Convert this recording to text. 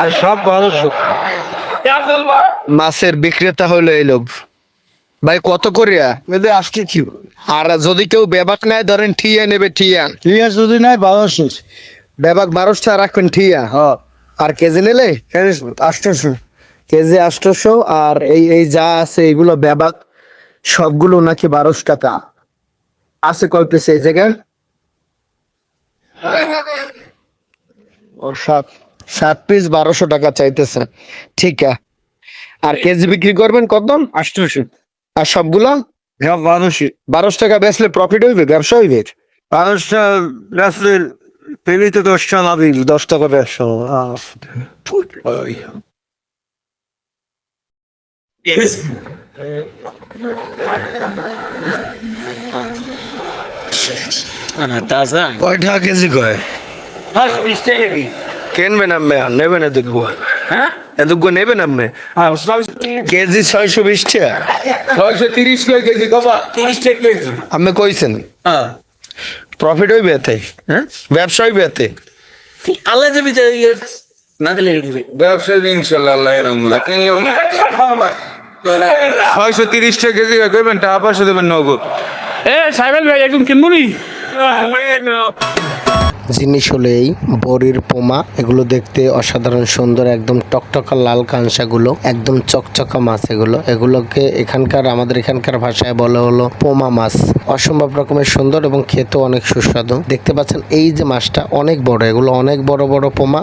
আর সব বারোশো মাছের বিক্রেতা হলো এই লোক। ভাই কত করিয়া? আজকে কি আর যদি কেউ বেবাক নেয় ধরেন ঠিয়া নেবে ঠিয়া। ঠিক আছে যদি নাই বারোশো। বেবাক বারোশটা রাখবেন ঠিয়া? হ্যাঁ আর কেজি নিলে? আটশোশো। কেজি আটশোশো আর এই এই যা আছে এগুলো বেবাক সবগুলো নাকি বারোশো টাকা। আছে কয় পিস এই জায়গায়? ও সাত। সাত পিস বারোশো টাকা চাইতেছে। ঠিক আর কেজি বিক্রি করবেন কত আটশোশো আর সবগুলো? হ্যাঁ বারোশো। বারোশো টাকা বেচলে প্রফিট হইবে ব্যবসা হইবে? বারোশটা রাত্রের পেলিতে দশটা নাবিল দশ টাকা ব্যবসা তাজা। কয় কেজি কয়? কিনবেন আপনি আর নেবেন এদিকগো হ্যাঁ? এদিকগো নেবেন আপনি কেজি ছয়শো বিশ টাকা। ছয়শো তিরিশ কেজি? কবা তিরিশ টাকা আপনি কইছেন হ্যাঁ। প্রফিট হইবে এতে? হ্যাঁ? ব্যবসা হইবে এতে? আল্লাহ দেবী না দিলে দিবে ব্যবসা ইনশাল্লাহ আল্লাহ ছয়শো তিরিশ টাকা কেজি করবেন টাকা পাঁচশো দেবেন নগদ। এ সাইবেল ভাই একদম কিনবো নি? জিনিস হলো এই বড়ির পোমা, এগুলো দেখতে অসাধারণ সুন্দর, একদম টকটকা লাল কাঁসাগুলো একদম চকচকা মাছ এগুলো। এগুলোকে এখানকার, আমাদের এখানকার ভাষায় বলা হলো পোমা মাছ। অসম্ভব রকমের সুন্দর এবং খেতেও অনেক সুস্বাদু। দেখতে পাচ্ছেন এই যে মাছটা অনেক বড়, এগুলো অনেক বড় বড় পোমা।